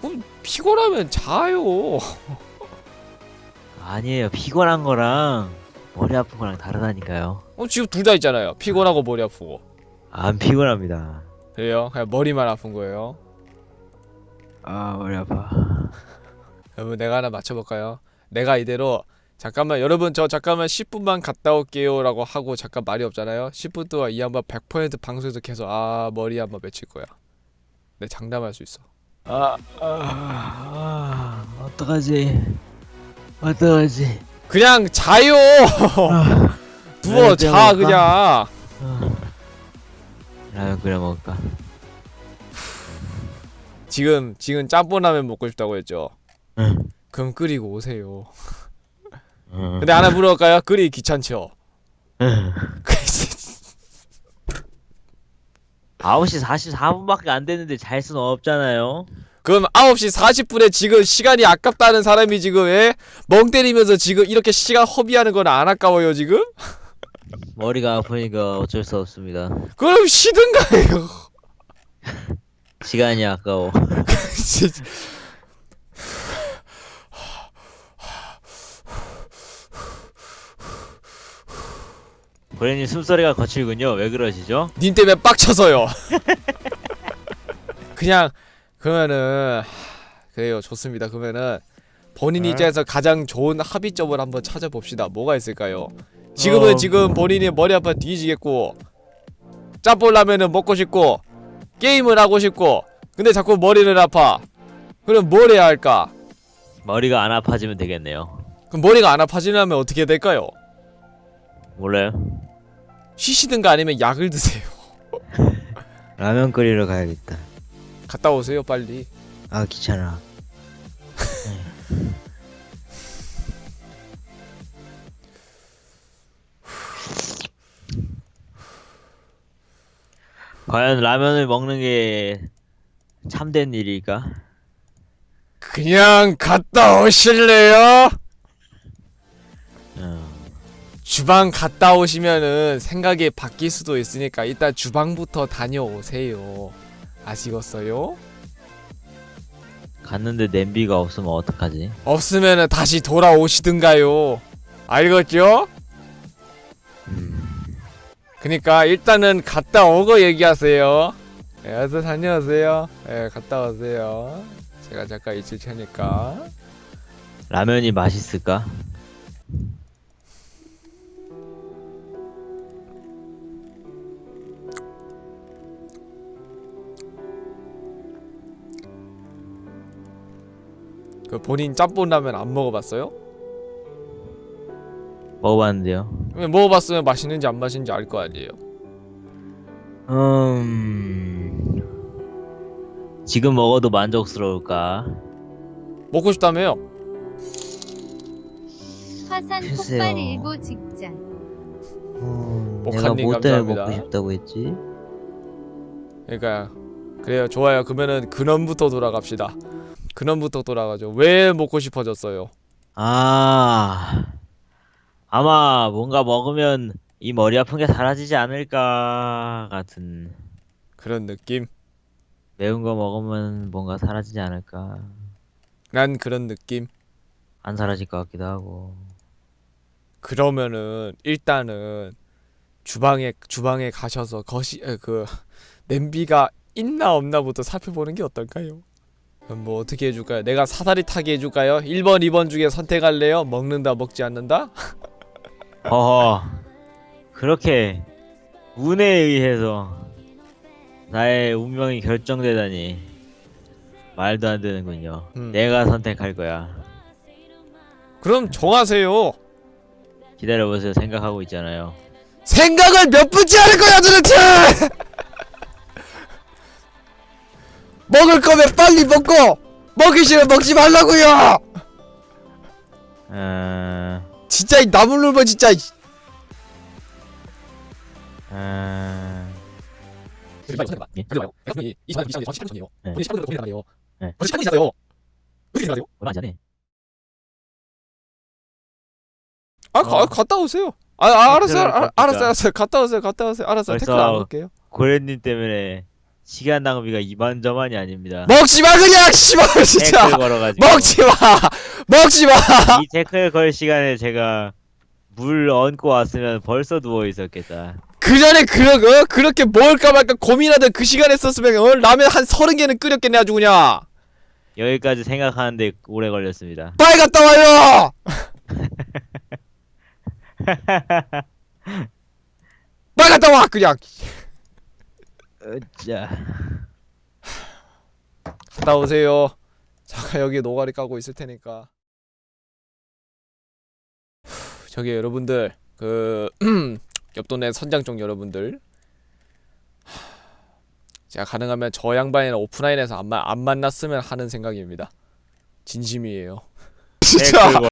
그럼 피곤하면 자요. 아니에요. 피곤한 거랑 머리 아픈 거랑 다르다니까요. 어, 지금 둘 다 있잖아요. 피곤하고 머리 아프고. 안 피곤합니다. 그래요? 그냥 머리만 아픈 거예요. 아 머리 아파. 여러분 내가 하나 맞춰볼까요? 내가 이대로 잠깐만 여러분 저 잠깐만 10분만 갔다 올게요라고 하고 잠깐 말이 없잖아요. 10분 동안 이 양반 100% 방송에서 계속 아 머리 한번 맺힐 거야. 내 장담할 수 있어. 아, 아, 아 어떡하지? 어떡하지? 그냥 자요. 아, 누워 네, 자 그냥 그냥. 아. 라면 끓여 먹을까? 지금 지금 짬뽕 라면 먹고 싶다고 했죠. 응. 그럼 끓이고 오세요. 응. 근데 하나 물어볼까요? 끓이기 귀찮죠. 응. 9시 44분밖에 안 됐는데 잘 수는 없잖아요. 그럼 9시 40분에 지금 시간이 아깝다는 사람이 지금 왜? 멍 때리면서 지금 이렇게 시간 허비하는 건 안 아까워요 지금? 머리가 아프니까 어쩔 수 없습니다. 그럼 쉬든가요. 시간이 아까워. 진짜. 고래님 숨소리가 거칠군요. 왜 그러시죠? 님 때문에 빡쳐서요. 그냥 그러면은 하, 그래요 좋습니다. 그러면은 본인 네. 입장에서 가장 좋은 합의점을 한번 찾아봅시다. 뭐가 있을까요? 지금은 어. 지금 본인이 머리 아파 뒤지겠고 짬뽕 라면은 먹고 싶고 게임을 하고 싶고 근데 자꾸 머리는 아파. 그럼 뭘 해야 할까? 머리가 안 아파지면 되겠네요. 그럼 머리가 안 아파지려면 어떻게 될까요? 몰라요? 쉬시든가 아니면 약을 드세요. 라면 끓이러 가야겠다. 갔다 오세요 빨리. 아 귀찮아. 과연 라면을 먹는 게 참된 일일까? 그냥 갔다 오실래요? 어, 주방 갔다 오시면은 생각이 바뀔 수도 있으니까 일단 주방부터 다녀오세요. 아시겠어요? 갔는데 냄비가 없으면 어떡하지? 없으면은 다시 돌아오시든가요. 알겠죠? 그니까 일단은 갔다 오고 얘기하세요. 예, 어서 다녀오세요. 예, 갔다 오세요. 제가 잠깐 있을 테니까. 라면이 맛있을까? 그 본인 짬뽕 라면 안 먹어봤어요? 먹어봤는데요. 그러면 먹어봤으면 맛있는지 안 맛있는지 알 거 아니에요. 음... 지금 먹어도 만족스러울까? 먹고 싶다며요? 화산 글쎄요. 폭발 일보 직전. 음, 목한님 내가 뭐 때문에 감사합니다. 먹고 싶다고 했지? 그러니까 그래요 좋아요 그러면은 근원부터 돌아갑시다 근원부터 돌아가죠. 왜 먹고 싶어졌어요? 아 아마 뭔가 먹으면 이 머리 아픈 게 사라지지 않을까 같은 그런 느낌? 매운 거 먹으면 뭔가 사라지지 않을까. 난 그런 느낌. 안 사라질 것 같기도 하고. 그러면은 일단은 주방에 주방에 가셔서 거시 에, 그 냄비가 있나 없나부터 살펴보는 게 어떨까요? 그럼 뭐 어떻게 해줄까요? 내가 사다리 타게 해줄까요? 1번, 2번 중에 선택할래요? 먹는다, 먹지 않는다? 허허 그렇게 운에 의해서 나의 운명이 결정되다니 말도 안 되는군요 음. 내가 선택할 거야 그럼 정하세요. 기다려보세요 생각하고 있잖아요 생각을 몇 분째 하는 거야 도대체! 먹을 거면 빨리 먹고 먹기 싫으면 먹지 말라고요. 음... 진짜 이 나물놀보 진짜. 이- 음... 예? 이 시간 이 시간 18분이에요. 네. 본인 18분으로 고민을 하네요. 네. 벌써 18분이잖아요. 어떻게 생각하세요? 얼마 안 전에 아, 가, 어. 갔다 오세요. 아, 아 알았어요. 알, 봅시다. 알았어요. 알았어요. 갔다 오세요. 갔다 오세요. 알았어요. 벌써 댓글 안 볼게요. 고래님 때문에 시간 낭비가 이만저만이 아닙니다. 먹지 마 그냥 씨발 진짜 태클 걸어가지고 먹지 마 먹지 마 이 태클 걸 시간에 제가 물 얹고 왔으면 벌써 누워 있었겠다. 그 전에 그러, 어? 그렇게 먹을까 말까 고민하던 그 시간에 썼으면 어? 라면 한 서른 개는 끓였겠네 아주 그냥 여기까지 생각하는데 오래 걸렸습니다. 빨리 갔다 와요 빨리 갔다 와 그냥 자, 갔다 오세요. 잠깐 여기 노가리 까고 있을 테니까. 후, 저기 여러분들 그 옆동네 선장 쪽 여러분들. 하, 제가 가능하면 저 양반이나 오프라인에서 안, 마- 안 만났으면 하는 생각입니다. 진심이에요. 진짜! 태클